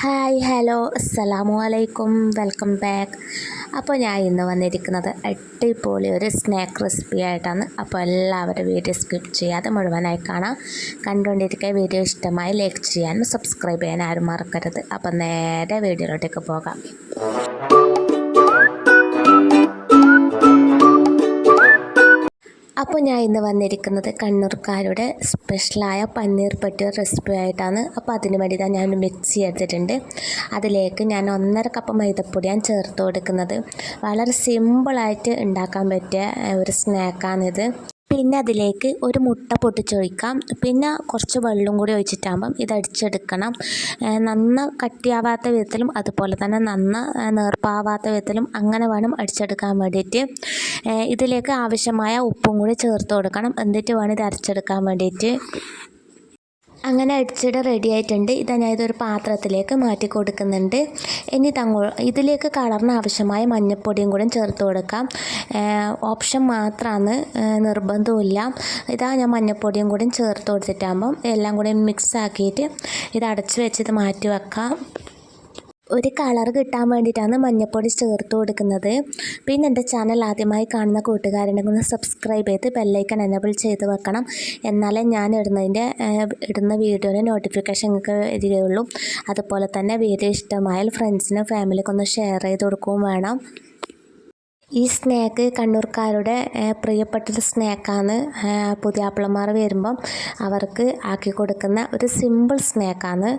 Hi hello അസ്സലാമു അലൈക്കും. Welcome back. അപ്പോൾ ഞാൻ ഇന്ന് വന്നിരിക്കുന്നത് അടിപൊളി ഒരു സ്നാക്ക് റെസിപ്പി ആയിട്ടാണ്. അപ്പോൾ എല്ലാവരും വീഡിയോ സ്കിപ്പ് ചെയ്യാതെ മുഴുവനായി കാണാം. കണ്ടുകൊണ്ടിരിക്കുക വീഡിയോ ഇഷ്ടമായി ലൈക്ക് ചെയ്യാനും സബ്സ്ക്രൈബ് ചെയ്യാനും ആരും മറക്കരുത്. അപ്പോൾ നേരെ വീഡിയോയിലോട്ടേക്ക് പോകാം. അപ്പോൾ ഞാൻ ഇന്ന് വന്നിരിക്കുന്നത് കണ്ണൂർക്കാരുടെ സ്പെഷ്യലായ പന്നീർ പറ്റിയ റെസിപ്പി ആയിട്ടാണ്. അപ്പോൾ അതിന് വേണ്ടി തന്നെ ഞാൻ മിക്സ് എടുത്തിട്ടുണ്ട്. അതിലേക്ക് ഞാൻ ഒന്നര കപ്പ് മൈദപ്പൊടിയാണ് ചേർത്ത് കൊടുക്കുന്നത്. വളരെ സിമ്പിളായിട്ട് ഉണ്ടാക്കാൻ പറ്റിയ ഒരു സ്നാക്കാണിത് പിന്നെ അതിലേക്ക് ഒരു മുട്ട പൊട്ടിച്ചൊഴിക്കാം. പിന്നെ കുറച്ച് വെള്ളം കൂടി ഒഴിച്ചിട്ടാകുമ്പം ഇത് അടിച്ചെടുക്കണം. നന്ന കട്ടിയാവാത്ത വിധത്തിലും അതുപോലെ തന്നെ നന്ന നേർപ്പാവാത്ത വിധത്തിലും അങ്ങനെ വേണം അടിച്ചെടുക്കാൻ വേണ്ടിയിട്ട്. ഇതിലേക്ക് ആവശ്യമായ ഉപ്പും കൂടി ചേർത്ത് കൊടുക്കണം. എന്നിട്ട് വേണം ഇത് അരച്ചെടുക്കാൻ വേണ്ടിയിട്ട്. അങ്ങനെ അടിച്ചിട്ട് റെഡി ആയിട്ടുണ്ട്. ഇതാ ഞാൻ ഇതൊരു പാത്രത്തിലേക്ക് മാറ്റി കൊടുക്കുന്നുണ്ട്. ഇനി തങ്ങോ ഇതിലേക്ക് കളറിന് ആവശ്യമായ മഞ്ഞൾപ്പൊടിയും കൂടെ ചേർത്ത് കൊടുക്കാം. ഓപ്ഷൻ മാത്രമാണ് നിർബന്ധമില്ല ഇതാ ഞാൻ മഞ്ഞൾപ്പൊടിയും കൂടി ചേർത്ത് കൊടുത്തിട്ടാകുമ്പം എല്ലാം കൂടി മിക്സ് ആക്കിയിട്ട് ഇത് അടച്ച് വെച്ച് മാറ്റി വെക്കാം. ഒരു കളർ കിട്ടാൻ വേണ്ടിയിട്ടാണ് മഞ്ഞപ്പൊടി ചേർത്ത് കൊടുക്കുന്നത്. പിന്നെ എന്റെ ചാനൽ ആദ്യമായി കാണുന്ന കൂട്ടുകാരുണ്ടെങ്കിൽ ഒന്ന് സബ്സ്ക്രൈബ് ചെയ്ത് ബെല്ലൈക്കൺ എനേബിൾ ചെയ്ത് വെക്കണം. എന്നാലേ ഞാൻ ഇടുന്നതിന്റെ ഇടുന്ന വീഡിയോയുടെ നോട്ടിഫിക്കേഷൻ നിങ്ങൾക്ക് വരികയുള്ളൂ. അതുപോലെ തന്നെ വീഡിയോ ഇഷ്ടമായാൽ ഫ്രണ്ട്സിനും ഫാമിലിക്കും ഒന്ന് ഷെയർ ചെയ്ത് കൊടുക്കുകയും വേണം. ഈ സ്നാക്ക് കണ്ണൂർക്കാരുടെ പ്രിയപ്പെട്ടൊരു സ്നാക്കാണ് പുതിയാപ്പിളമാർ വരുമ്പം അവർക്ക് ആക്കി കൊടുക്കുന്ന ഒരു സിമ്പിൾ സ്നാക്കാണ്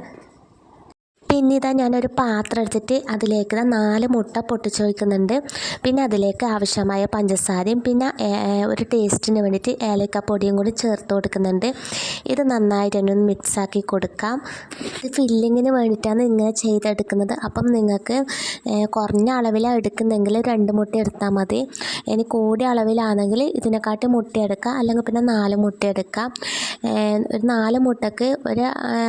പിന്നെ ഇതാ ഞാനൊരു പാത്രം എടുത്തിട്ട് അതിലേക്ക് നാല് മുട്ട പൊട്ടിച്ച് വയ്ക്കുന്നുണ്ട് പിന്നെ അതിലേക്ക് ആവശ്യമായ പഞ്ചസാരയും പിന്നെ ഒരു ടേസ്റ്റിന് വേണ്ടിയിട്ട് ഏലക്കപ്പൊടിയും കൂടി ചേർത്ത് കൊടുക്കുന്നുണ്ട്. ഇത് നന്നായിട്ട് തന്നെ ഒന്ന് മിക്സാക്കി കൊടുക്കാം. ഇത് ഫില്ലിങ്ങിന് വേണ്ടിയിട്ടാണ് ഇങ്ങനെ ചെയ്തെടുക്കുന്നത്. അപ്പം നിങ്ങൾക്ക് കുറഞ്ഞ അളവിലാണ് എടുക്കുന്നെങ്കിൽ രണ്ട് മുട്ട എടുത്താൽ മതി. ഇനി കൂടിയ അളവിലാണെങ്കിൽ ഇതിനെക്കാട്ടി മുട്ട അല്ലെങ്കിൽ പിന്നെ നാല് മുട്ട എടുക്കാം. ഏ, ഒരു നാല് മുട്ടക്ക് ഒരു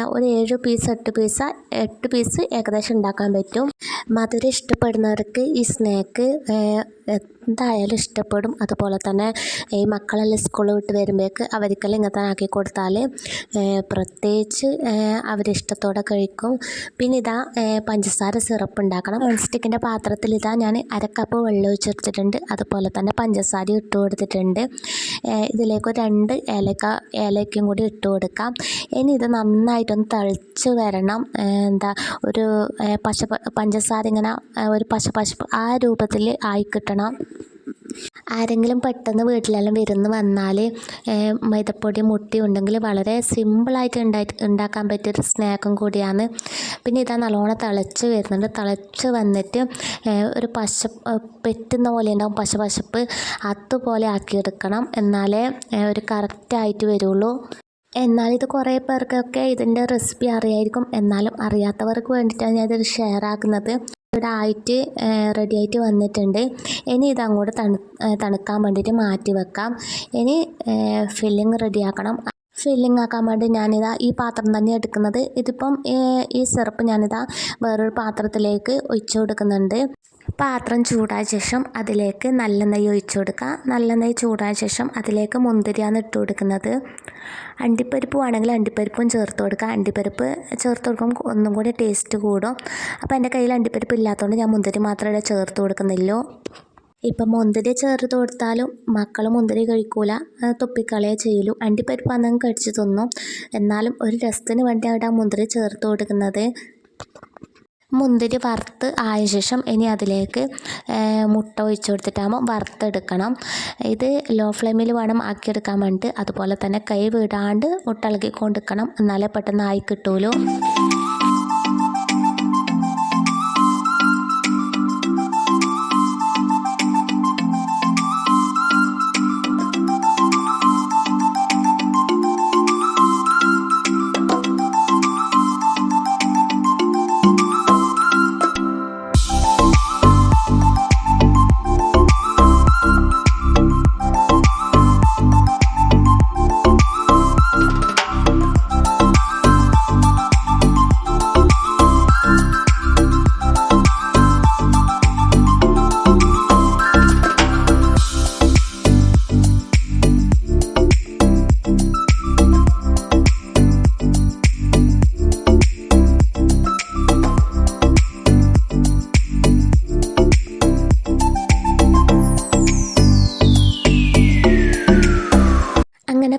ഒരു ഏഴ് പീസ് എട്ട് പീസ് എട്ട് പീസ് ഏകദേശം ഉണ്ടാക്കാൻ പറ്റും. മധുരം ഇഷ്ടപ്പെടുന്നവർക്ക് ഈ സ്നാക്ക് എന്തായാലും ഇഷ്ടപ്പെടും. അതുപോലെ തന്നെ ഈ മക്കളെല്ലാം സ്കൂളിൽ വിട്ട് വരുമ്പോഴേക്ക് അവർക്കെല്ലാം ഇങ്ങനത്തെ ആക്കി കൊടുത്താൽ പ്രത്യേകിച്ച് അവരിഷ്ടത്തോടെ കഴിക്കും. പിന്നെ ഇതാ പഞ്ചസാര സിറപ്പ് ഉണ്ടാക്കണം. മൺസ്റ്റിക്കിന്റെ പാത്രത്തിൽ ഇതാ ഞാൻ അരക്കപ്പ് വെള്ളം ഒഴിച്ചെടുത്തിട്ടുണ്ട്. അതുപോലെ തന്നെ പഞ്ചസാര ഇട്ട് കൊടുത്തിട്ടുണ്ട്. ഇതിലേക്ക് രണ്ട് ഏലക്ക ഏലക്കയും കൂടി ഇട്ട് കൊടുക്കാം. ഇനി ഇത് നന്നായിട്ടൊന്ന് തളിച്ച് വരണം. എന്താ ഒരു പശ പഞ്ചസാര ഇങ്ങനെ ഒരു പശ പശ ആ രൂപത്തിൽ ആയി കിട്ടണം. ആരെങ്കിലും പെട്ടെന്ന് വീട്ടിലെല്ലാം വിരുന്ന് വന്നാൽ മൈദപ്പൊടി മുട്ടി ഉണ്ടെങ്കിൽ വളരെ സിമ്പിളായിട്ട് ഉണ്ടായി ഉണ്ടാക്കാൻ പറ്റിയൊരു സ്നാക്കും കൂടിയാണ്. പിന്നെ ഇതാ നല്ലോണം തിളച്ച് വരുന്നുണ്ട്. തിളച്ച് വന്നിട്ട് ഒരു പശ പെറ്റുന്ന പോലെ ഉണ്ടാകും പശ പശപ്പ് അതുപോലെ ആക്കിയെടുക്കണം. എന്നാലേ ഒരു കറക്റ്റായിട്ട് വരുള്ളൂ. എന്നാൽ ഇത് കുറേ പേർക്കൊക്കെ ഇതിന്റെ റെസിപ്പി അറിയായിരിക്കും. എന്നാലും അറിയാത്തവർക്ക് വേണ്ടിയിട്ടാണ് ഞാൻ ഇത് ഷെയർ ആക്കുന്നത്. ഇവിടെ ആയിട്ട് റെഡി ആയിട്ട് വന്നിട്ടുണ്ട്. ഇനി ഇത് അങ്ങോട്ട് തണു തണുക്കാൻ വേണ്ടിയിട്ട് മാറ്റി വെക്കാം. ഇനി ഫില്ലിങ് റെഡിയാക്കണം. ഫില്ലിംഗ് ആക്കാൻ വേണ്ടി ഞാനിതാ ഈ പാത്രം തന്നെ എടുക്കുന്നത്. ഇതിപ്പം ഈ സിറപ്പ് ഞാനിതാ വേറൊരു പാത്രത്തിലേക്ക് ഒഴിച്ചു കൊടുക്കുന്നുണ്ട്. പാത്രം ചൂടായ ശേഷം അതിലേക്ക് നല്ല നെയ്യ് ഒഴിച്ചു കൊടുക്കുക. നല്ല നെയ്യ് ചൂടായ ശേഷം അതിലേക്ക് മുന്തിരിയാണ് ഇട്ട് കൊടുക്കുന്നത്. അണ്ടിപ്പരിപ്പ് വേണമെങ്കിൽ അണ്ടിപ്പരിപ്പും ചേർത്ത് കൊടുക്കുക. അണ്ടിപ്പരിപ്പ് ചേർത്ത് കൊടുക്കുമ്പോൾ ഒന്നും കൂടി ടേസ്റ്റ് കൂടും. അപ്പോൾ എന്റെ കയ്യിൽ അണ്ടിപ്പരിപ്പ് ഇല്ലാത്തതുകൊണ്ട് ഞാൻ മുന്തിരി മാത്രമേ ചേർത്ത് കൊടുക്കുന്നില്ലോ ഇപ്പം മുന്തിരി ചേർത്ത് കൊടുത്താലും മക്കൾ മുന്തിരി കഴിക്കൂല. അത് ചെയ്യലു അണ്ടിപ്പരിപ്പ് അന്നങ്ങ് കഴിച്ചു തിന്നും. എന്നാലും ഒരു രസത്തിന് വേണ്ടി മുന്തിരി ചേർത്ത് കൊടുക്കുന്നത്. മുന്തിരി വറുത്ത് ആയ ശേഷം ഇനി അതിലേക്ക് മുട്ട ഒഴിച്ച് കൊടുത്തിട്ടാകുമ്പോൾ വറുത്തെടുക്കണം. ഇത് ലോ ഫ്ലെയിമിൽ വേണം ആക്കിയെടുക്കാൻ വേണ്ടിയിട്ട്. അതുപോലെ തന്നെ കൈ വിടാണ്ട് മുട്ട ഇളകിക്കൊണ്ടിരിക്കണം. എന്നാലേ പെട്ടെന്ന് ആയി കിട്ടുമല്ലോ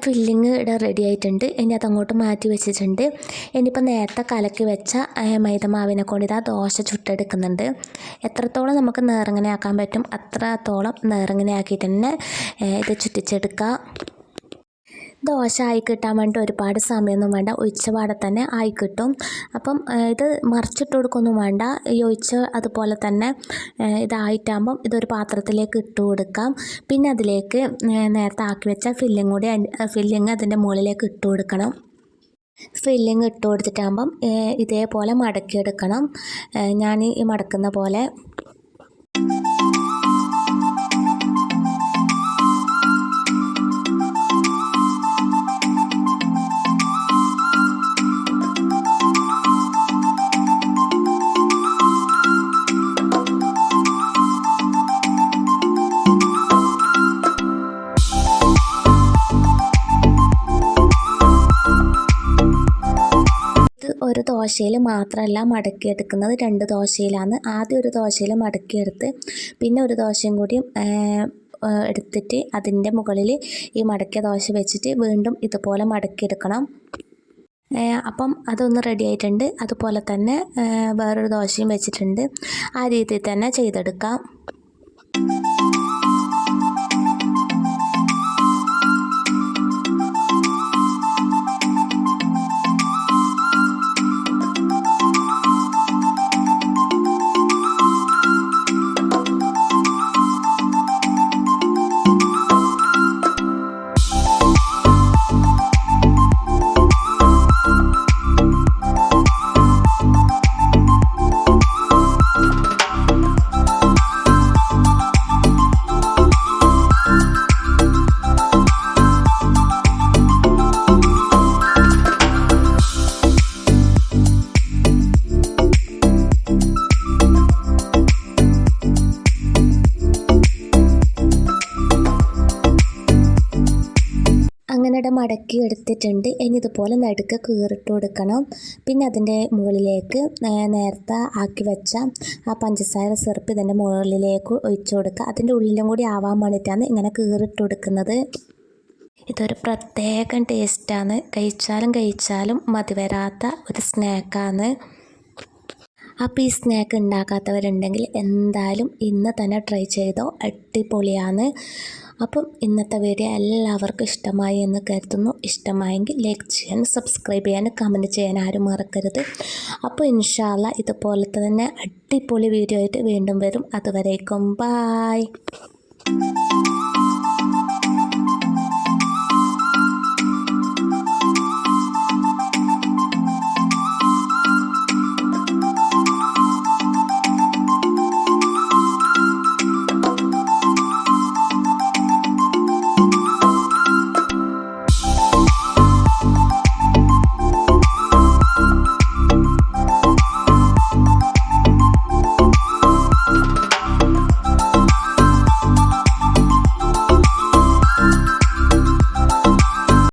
ഫില്ലിങ് ഇവിടെ റെഡി ആയിട്ടുണ്ട്. ഇനി അതങ്ങോട്ട് മാറ്റി വെച്ചിട്ടുണ്ട്. ഇനിയിപ്പോൾ നേരത്തെ കലക്കി വെച്ച മൈദമാവിനെ കൊണ്ട് ഇതാ ദോശ ചുട്ടെടുക്കുന്നുണ്ട്. എത്രത്തോളം നമുക്ക് നേറങ്ങനെ ആക്കാൻ പറ്റും അത്രത്തോളം നേറങ്ങനെ ആക്കിയിട്ട് തന്നെ ഇത് ചുറ്റിച്ചെടുക്കുക ദോശ ആയി കിട്ടാൻ വേണ്ടി ഒരുപാട് സമയമൊന്നും വേണ്ട. ഒഴിച്ചപാടെ തന്നെ ആയി കിട്ടും. അപ്പം ഇത് മറിച്ചിട്ട് കൊടുക്കൊന്നും വേണ്ട. ഈ ഒഴിച്ച് അതുപോലെ തന്നെ ഇതായിട്ടാകുമ്പം ഇതൊരു പാത്രത്തിലേക്ക് ഇട്ട് കൊടുക്കാം. പിന്നെ അതിലേക്ക് നേരത്തെ ആക്കി വെച്ച ഫില്ലിങ് കൂടി ഫില്ലിങ് അതിന്റെ മുകളിലേക്ക് ഇട്ട് കൊടുക്കണം. ഫില്ലിങ് ഇട്ട് കൊടുത്തിട്ടാകുമ്പം ഇതേപോലെ മടക്കിയെടുക്കണം. ഞാൻ ഈ മടക്കുന്ന പോലെ ദോശയിൽ മാത്രമല്ല മടക്കിയെടുക്കുന്നത് രണ്ട് ദോശയിലാണ്. ആദ്യം ഒരു ദോശയിൽ മടക്കിയെടുത്ത് പിന്നെ ഒരു ദോശയും കൂടി എടുത്തിട്ട് അതിന്റെ മുകളിൽ ഈ മടക്കിയ ദോശ വെച്ചിട്ട് വീണ്ടും ഇതുപോലെ മടക്കിയെടുക്കണം അപ്പം അതൊന്ന് റെഡി ആയിട്ടുണ്ട്. അതുപോലെ തന്നെ വേറൊരു ദോശയും വെച്ചിട്ടുണ്ട്. ആ രീതിയിൽ തന്നെ ചെയ്തെടുക്കാം. ഇവിടെ മടക്കി എടുത്തിട്ടുണ്ട്. ഇനി ഇതുപോലെ നടുക്ക് കീറിട്ട് കൊടുക്കണം. പിന്നെ അതിന്റെ മുകളിലേക്ക് നേരത്തെ ആക്കി വെച്ച ആ പഞ്ചസാര സിറപ്പ് ഇതിന്റെ മുകളിലേക്ക് ഒഴിച്ചു കൊടുക്കുക. അതിന്റെ ഉള്ളിലും കൂടി ആവാൻ വേണ്ടിയിട്ടാണ് ഇങ്ങനെ കീറിട്ട് കൊടുക്കുന്നത്. ഇതൊരു പ്രത്യേകം ടേസ്റ്റാണ്. കഴിച്ചാലും കഴിച്ചാലും മതി വരാത്ത ഒരു സ്നാക്കാണ്. അപ്പോൾ ഈ സ്നാക്ക് ഉണ്ടാക്കാത്തവരുണ്ടെങ്കിൽ എന്തായാലും ഇന്ന് തന്നെ ട്രൈ ചെയ്തോ. അടിപൊളിയാണ്. അപ്പം ഇന്നത്തെ വീഡിയോ എല്ലാവർക്കും ഇഷ്ടമായി എന്ന് കരുതുന്നു. ഇഷ്ടമായെങ്കിൽ ലൈക്ക് ചെയ്യാൻ സബ്സ്ക്രൈബ് ചെയ്യാൻ കമന്റ് ചെയ്യാൻ ആരും മറക്കരുത്. അപ്പോൾ ഇൻഷാല്ല ഇതുപോലത്തെ തന്നെ അടിപൊളി വീഡിയോ ആയിട്ട് വീണ്ടും വരും. അതുവരേക്കും ബായ്